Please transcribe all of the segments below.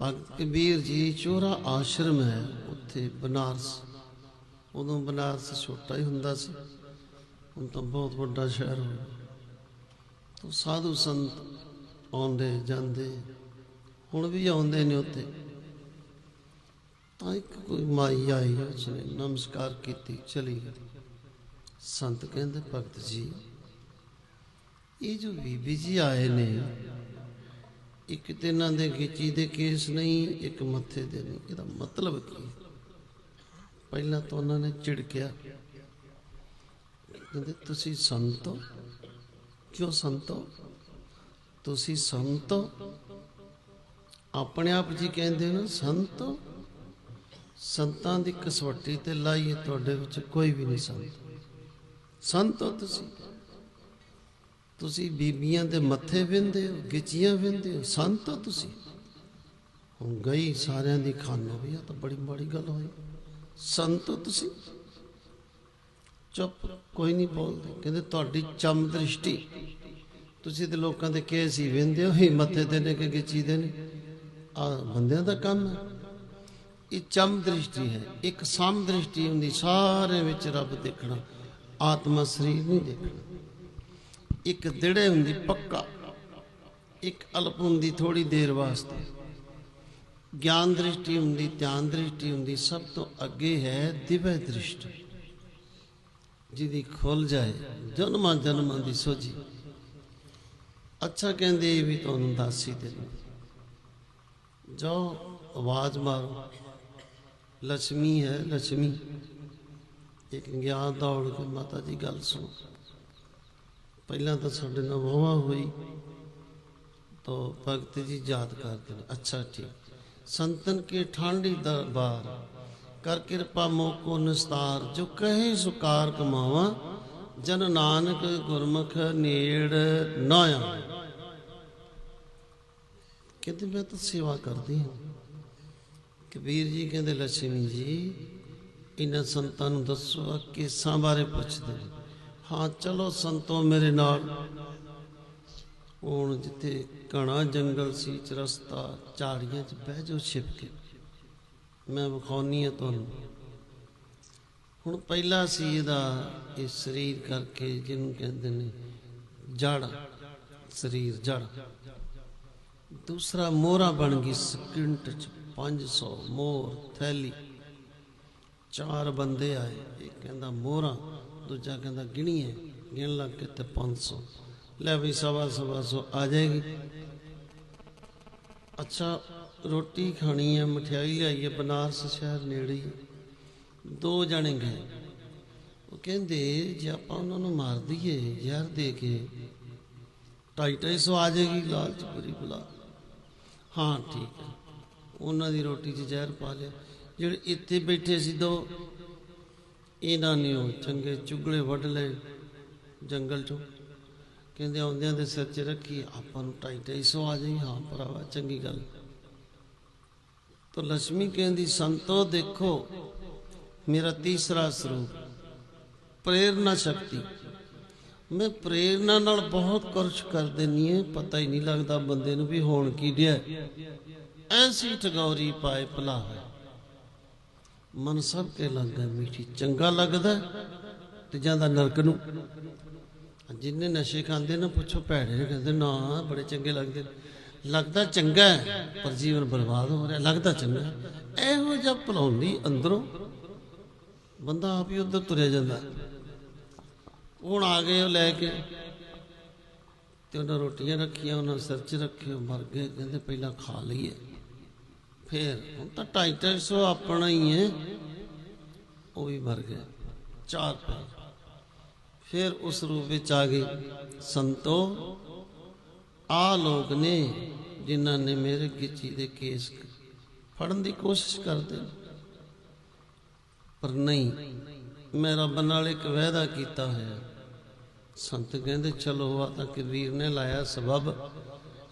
ਭਗਤ ਕਬੀਰ ਜੀ ਚੋਰਾ ਆਸ਼ਰਮ ਹੈ ਉੱਥੇ, ਬਨਾਰਸ। ਉਦੋਂ ਬਨਾਰਸ ਛੋਟਾ ਹੀ ਹੁੰਦਾ ਸੀ। ਹੁਣ ਤਾਂ ਬਹੁਤ ਵੱਡਾ ਸ਼ਹਿਰ ਹੋ ਗਿਆ। ਤਾਂ ਸਾਧੂ ਸੰਤ ਆਉਂਦੇ, ਜਾਂਦੇ। ਹੁਣ ਵੀ ਆਉਂਦੇ ਨੇ ਉੱਥੇ। ਤਾਂ ਇੱਕ ਕੋਈ ਮਾਈ ਆਈ, ਉਸਨੇ ਨਮਸਕਾਰ ਕੀਤੀ, ਚਲੀ ਗਈ। ਸੰਤ ਕਹਿੰਦੇ, ਭਗਤ ਜੀ, ਇਹ ਜੋ ਬੀਬੀ ਜੀ ਆਏ ਨੇ ਇੱਕ ਤੇ ਇਹਨਾਂ ਦੇ ਗਿੱਚੀ ਦੇ ਕੇਸ ਨਹੀਂ, ਇੱਕ ਮੱਥੇ ਦੇ ਨਹੀਂ। ਇਹਦਾ ਮਤਲਬ ਕੀ? ਪਹਿਲਾਂ ਤਾਂ ਉਹਨਾਂ ਨੇ ਝਿੜਕਿਆ। ਕਹਿੰਦੇ, ਤੁਸੀਂ ਸੰਤੋ ਕਿਉਂ ਸੰਤੋ ਤੁਸੀਂ ਸੰਤੋ ਆਪਣੇ ਆਪ ਜੀ ਕਹਿੰਦੇ ਹੋ ਨਾ, ਸੰਤ ਸੰਤਾਂ ਦੀ ਕਸਵੱਟੀ ਤੇ ਲਾਈਏ, ਤੁਹਾਡੇ ਵਿੱਚ ਕੋਈ ਵੀ ਨਹੀਂ ਸੰਤ। ਸੰਤ ਹੋ ਤੁਸੀਂ? ਤੁਸੀਂ ਬੀਬੀਆਂ ਦੇ ਮੱਥੇ ਵਿੰਦੇ ਹੋ ਗਿੱਚੀਆਂ ਵਿੰਦੇ ਹੋ, ਸੰਤ ਹੋ ਤੁਸੀਂ? ਹੁਣ ਗਈ ਸਾਰਿਆਂ ਦੀ ਖਾਨੋ ਵੀ ਆ ਤਾਂ ਬੜੀ ਮਾੜੀ ਗੱਲ ਹੋਈ। ਸੰਤ ਹੋ ਤੁਸੀਂ? ਚੁੱਪ ਕੋਈ ਨਹੀਂ ਬੋਲਦੇ। ਕਹਿੰਦੇ ਤੁਹਾਡੀ ਚਮ ਦ੍ਰਿਸ਼ਟੀ। ਤੁਸੀਂ ਤੇ ਲੋਕਾਂ ਦੇ ਕੇ ਹੀ ਵਿੰਦੇ ਹੋ ਹੀ ਮੱਥੇ ਤੇ ਨੇ ਕਿ ਗਿੱਚੀ ਦੇ ਨੇ? ਆ ਬੰਦਿਆਂ ਦਾ ਕੰਮ ਹੈ। ਇਹ ਚਮ ਦ੍ਰਿਸ਼ਟੀ ਹੈ, ਇੱਕ ਸਮ ਦ੍ਰਿਸ਼ਟੀ ਹੁੰਦੀ, ਸਾਰੇ ਵਿੱਚ ਰੱਬ ਦੇਖਣਾ, ਆਤਮਾ ਸਰੀਰ ਨਹੀਂ ਦੇਖਣਾ। ਇੱਕ ਦਿੜੇ ਹੁੰਦੀ ਪੱਕਾ, ਇੱਕ ਅਲਪ ਹੁੰਦੀ ਥੋੜੀ ਦੇਰ ਵਾਸਤੇ। ਗਿਆਨ ਦ੍ਰਿਸ਼ਟੀ ਹੁੰਦੀ, ਧਿਆਨ ਦ੍ਰਿਸ਼ਟੀ ਹੁੰਦੀ, ਸਭ ਤੋਂ ਅੱਗੇ ਹੈ ਦਿਵੈ ਦ੍ਰਿਸ਼ਟੀ। ਜਿਹਦੀ ਖੁੱਲ ਜਾਏ, ਜਨਮਾਂ ਜਨਮਾਂ ਦੀ ਸੋਝੀ। ਅੱਛਾ ਕਹਿੰਦੇ ਇਹ ਵੀ ਤੁਹਾਨੂੰ ਦੱਸ ਹੀ ਦੇਣਾ ਜੋ ਆਵਾਜ਼ ਮਾਰੋ। ਲక్ష్ਮੀ ਹੈ ਲక్ష్ਮੀ ਇੱਕ ਗਿਆਨ ਦੌੜ ਕੇ ਮਾਤਾ ਜੀ ਗੱਲ ਸੁਣੋ। ਪਹਿਲਾਂ ਤਾਂ ਸਾਡੇ ਨਾਲ ਵਾਵਾ ਹੋਈ। ਤੋ ਭਗਤ ਜੀ ਯਾਦ ਕਰਦੇ ਨੇ। ਅੱਛਾ, ਠੀਕ। ਸੰਤਨ ਕੇ ਠਾਂਡੀ ਦਰਬਾਰ ਕਰ ਕਿਰਪਾ ਮੋਕੋ ਨਿਸਤਾਰ, ਜੋ ਕਹੇ ਸੁਕਾਰ ਕਮਾਵਾ, ਜਨ ਨਾਨਕ ਗੁਰਮੁਖ ਨੇੜ ਨਾ ਕਿਤੇ ਮੈਂ ਤਾਂ ਸੇਵਾ ਕਰਦੀ ਹਾਂ। ਕਬੀਰ ਜੀ ਕਹਿੰਦੇ, ਲਛਮੀ ਜੀ, ਇਹਨਾਂ ਸੰਤਾਂ ਨੂੰ ਦੱਸੋ ਆ ਕੇਸਾਂ ਬਾਰੇ ਪੁੱਛਦੇ ਹਾਂ, ਚਲੋ ਸੰਤੋ ਮੇਰੇ ਨਾਲ। ਹੁਣ ਜਿੱਥੇ ਘਣਾ ਜੰਗਲ ਸੀ ਚਰਸਤਾ ਝਾੜੀਆਂ 'ਚ ਬਹਿ ਜਾਓ ਛਿਪ ਕੇ। ਮੈਂ ਵਿਖਾਉਣੀ ਆ ਤੁਹਾਨੂੰ। ਹੁਣ ਪਹਿਲਾ ਸੀ ਇਹਦਾ ਇਹ ਸਰੀਰ ਕਰਕੇ, ਜਿਹਨੂੰ ਕਹਿੰਦੇ ਨੇ ਜੜ, ਸਰੀਰ ਜੜ। ਦੂਸਰਾ ਮੋਹਰਾ ਬਣ ਗਈ ਸਕਿੰਟ 'ਚ 500 ਮੋਹਰ ਥੈਲੀ। ਚਾਰ ਬੰਦੇ ਆਏ, ਇਹ ਕਹਿੰਦਾ ਮੋਹਰਾ ਦੂਜਾ ਕਹਿੰਦਾ ਗਿਣੀਏ ਗਿਣ ਲੱਗ ਕੇ ਤੇ 500 ਲੈ ਵੀ ਸਵਾ ਸਵਾ ਸੌ ਆ ਜਾਏਗੀ। ਅੱਛਾ, ਰੋਟੀ ਖਾਣੀ ਹੈ, ਮਠਿਆਈ ਲਿਆਈਏ ਬਨਾਰਸ ਸ਼ਹਿਰ ਨੇੜੇ ਹੀ। ਦੋ ਜਣੇ ਗਏ। ਉਹ ਕਹਿੰਦੇ, ਜੇ ਆਪਾਂ ਉਹਨਾਂ ਨੂੰ ਮਾਰ ਦਈਏ, ਜ਼ਹਿਰ ਦੇ ਕੇ, ਢਾਈ ਢਾਈ ਸੌ ਆ ਜਾਏਗੀ, ਲਾਲਚ ਪੂਰੀ ਬੁਲਾ ਹਾਂ, ਠੀਕ ਹੈ। ਉਹਨਾਂ ਦੀ ਰੋਟੀ 'ਚ ਜ਼ਹਿਰ ਪਾ ਲਿਆ। ਜਿਹੜੇ ਇੱਥੇ ਬੈਠੇ ਸੀ ਦੋ ਇਹਨਾਂ ਨੇ ਉਹ ਚੰਗੇ ਚੁਗਲੇ ਵੱਢ ਲਏ ਜੰਗਲ 'ਚੋਂ। ਕਹਿੰਦੇ ਆਉਂਦਿਆਂ ਦੇ ਸਿਰ 'ਚ ਰੱਖੀ, ਆਪਾਂ ਨੂੰ ਢਾਈ ਢਾਈ ਸੌ ਆ ਜਾਈ। ਹਾਂ ਭਰਾਵਾ, ਚੰਗੀ ਗੱਲ। ਤਾਂ ਲక్ష్ਮੀ ਕਹਿੰਦੀ, ਸੰਤੋ ਦੇਖੋ, ਮੇਰਾ ਤੀਸਰਾ ਸਰੂਪ ਪ੍ਰੇਰਣਾ ਸ਼ਕਤੀ। ਮੈਂ ਪ੍ਰੇਰਣਾ ਨਾਲ ਬਹੁਤ ਕੁਝ ਕਰ ਦਿੰਨੀ ਹੈ ਪਤਾ ਹੀ ਨਹੀਂ ਲੱਗਦਾ ਬੰਦੇ ਨੂੰ ਵੀ ਹੋਣ ਕੀ ਡਿਆ। ਐਸੀ ਠਗੌਰੀ ਪਾਏ ਭਲਾ ਹੈ ਮਨ ਸਭ ਕੇ ਲੱਗਾ ਮੀਠੀ, ਚੰਗਾ ਲੱਗਦਾ ਤੇ ਜਾਂਦਾ ਨਰਕ ਨੂੰ। ਜਿੰਨੇ ਨਸ਼ੇ ਖਾਂਦੇ ਨਾ ਪੁੱਛੋ ਭੈੜੇ ਨੇ ਕਹਿੰਦੇ, ਨਾ, ਬੜੇ ਚੰਗੇ ਲੱਗਦੇ। ਨੇ। ਲੱਗਦਾ ਚੰਗਾ ਪਰ ਜੀਵਨ ਬਰਬਾਦ ਹੋ ਰਿਹਾ, ਲੱਗਦਾ ਚੰਗਾ ਇਹੋ ਜਿਹਾ ਭਲਾਉਂਦੀ ਅੰਦਰੋਂ, ਬੰਦਾ ਆਪ ਹੀ ਉਧਰ ਤੁਰਿਆ ਜਾਂਦਾ। ਹੁਣ ਆ ਗਏ ਉਹ ਲੈ ਕੇ ਤੇ ਉਹਨਾਂ ਰੋਟੀਆਂ ਰੱਖੀਆਂ, ਉਹਨਾਂ ਸਿਰ 'ਚ ਰੱਖੇ ਮਰ ਗਏ, ਕਹਿੰਦੇ ਪਹਿਲਾਂ ਖਾ ਲਈਏ। ਫੇਰ। ਹੁਣ ਤਾਂ ਢਾਈ ਢਾਈ ਸੌ ਆਪਣਾ ਹੀ ਹੈ। ਉਹ ਵੀ ਮਰ ਗਿਆ। ਚਾਰ ਪੈ ਫਿਰ ਉਸ ਰੂਪ ਵਿੱਚ ਆ ਗਈ। ਸੰਤੋ ਆ ਲੋਕ ਨੇ ਜਿਨ੍ਹਾਂ ਨੇ ਮੇਰੇ ਗਿੱਚੀ ਦੇ ਕੇਸ ਫੜਨ ਦੀ ਕੋਸ਼ਿਸ਼ ਕਰਦੇ ਪਰ ਨਹੀਂ, ਮੈਂ ਰੱਬ ਨਾਲ ਇੱਕ ਵਾਅਦਾ ਕੀਤਾ ਹੋਇਆ। ਸੰਤ ਕਹਿੰਦੇ, ਚਲੋ ਆ ਤਾਂ ਕਬੀਰ ਨੇ ਲਾਇਆ ਸਬਬ।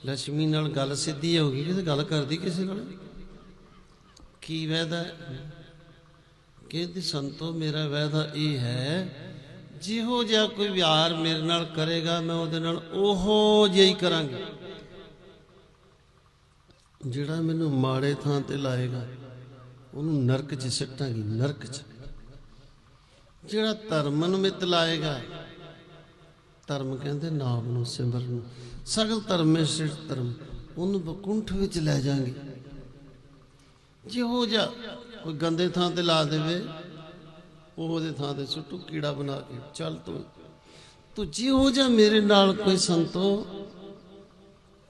ਲక్ష్ਮੀ ਨਾਲ ਗੱਲ ਸਿੱਧੀ ਹੋ ਗਈ ਕਿਤੇ ਗੱਲ ਕਰਦੀ ਕਿਸੇ ਨਾਲ। ਕੀ ਵਾਅਦਾ ਕਹਿੰਦੇ, ਸੰਤੋ, ਮੇਰਾ ਵਾਅਦਾ ਇਹ ਹੈ, ਜਿਹੋ ਜਿਹਾ ਕੋਈ ਵਿਹਾਰ ਮੇਰੇ ਨਾਲ ਕਰੇਗਾ, ਮੈਂ ਉਹਦੇ ਨਾਲ ਉਹੋ ਜਿਹਾ ਹੀ ਕਰਾਂਗੀ। ਜਿਹੜਾ ਮੈਨੂੰ ਮਾੜੇ ਥਾਂ ਤੇ ਲਾਏਗਾ, ਉਹਨੂੰ ਨਰਕ 'ਚ ਸਿੱਟਾਂਗੀ, ਨਰਕ 'ਚ। ਜਿਹੜਾ ਧਰਮ ਨੂੰ ਮਿਤ ਲਾਏਗਾ, ਧਰਮ ਕਹਿੰਦੇ ਨਾਮ ਨੂੰ, ਸਿਮਰਨ ਨੂੰ। ਸਗਲ ਧਰਮੇ ਸਿਰ ਧਰਮ, ਉਹਨੂੰ ਬਕੁੰਠ ਵਿੱਚ ਲੈ ਜਾਾਂਗੇ। ਜਿਹੋ ਜਿਹਾ ਕੋਈ ਗੰਦੇ ਥਾਂ ਤੇ ਲਾ ਦੇਵੇ, ਉਹ ਉਹਦੇ ਥਾਂ ਤੇ ਸੁੱਟੂ, ਕੀੜਾ ਬਣਾ ਕੇ, ਚੱਲ ਤੂੰ। ਤੂੰ ਜਿਹੋ ਜਿਹਾ ਮੇਰੇ ਨਾਲ ਕੋਈ ਸੰਤੋ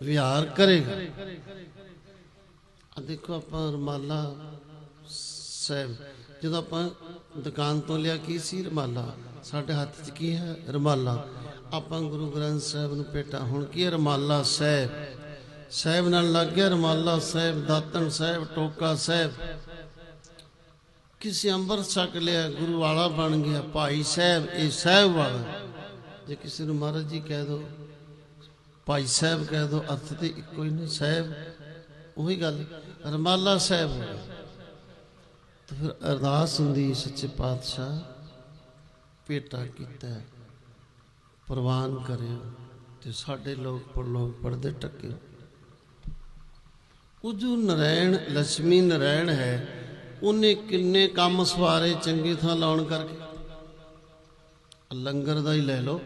ਵਿਹਾਰ ਕਰੇਗਾ। ਆ ਦੇਖੋ ਆਪਾਂ ਰਮਾਲਾ ਸਾਹਿਬ, ਜਦੋਂ ਆਪਾਂ ਦੁਕਾਨ ਤੋਂ ਲਿਆ, ਕੀ ਸੀ ਰਮਾਲਾ? ਸਾਡੇ ਹੱਥ 'ਚ ਕੀ ਹੈ? ਰਮਾਲਾ। ਆਪਾਂ ਗੁਰੂ ਗ੍ਰੰਥ ਸਾਹਿਬ ਨੂੰ ਭੇਟਾ, ਹੁਣ ਕੀ ਹੈ ਰਮਾਲਾ ਸਾਹਿਬ? ਸਾਹਿਬ ਨਾਲ ਲੱਗ ਗਿਆ ਰਮਾਲਾ ਸਾਹਿਬ ਦਾਤਨ ਸਾਹਿਬ, ਟੋਕਾ ਸਾਹਿਬ। ਕਿਸੇ ਅੰਬਰ ਛਕ ਲਿਆ, ਗੁਰੂ ਵਾਲਾ ਬਣ ਗਿਆ, ਭਾਈ ਸਾਹਿਬ, ਇਹ ਸਾਹਿਬ ਵਾਲਾ। ਜੇ ਕਿਸੇ ਨੂੰ ਮਹਾਰਾਜ ਜੀ ਕਹਿ ਦੋ, ਭਾਈ ਸਾਹਿਬ ਕਹਿ ਦੋ, ਅਰਥ ਤੇ ਇੱਕੋ ਹੀ ਨਹੀਂ ਸਾਹਿਬ, ਉਹੀ ਗੱਲ। ਰਮਾਲਾ ਸਾਹਿਬ ਹੋ ਗਿਆ ਤਾਂ ਫਿਰ ਅਰਦਾਸ ਹੁੰਦੀ ਸੱਚੇ ਪਾਤਸ਼ਾਹ, ਭੇਟਾ ਕੀਤਾ, ਪ੍ਰਵਾਨ ਕਰਿਓ ਤੇ ਸਾਡੇ ਲੋਕ ਪਰਲੋਕ ਪੜਦੇ ਉਹ ਜੋ ਨਰੈਣ ਲక్ష్ਮੀ ਨਰੈਣ ਹੈ। ਉਹਨੇ ਕਿੰਨੇ ਕੰਮ ਸਵਾਰੇ ਚੰਗੀ ਥਾਂ ਲਾਉਣ ਕਰਕੇ। ਲੰਗਰ ਦਾ ਹੀ ਲੈ ਲਓ।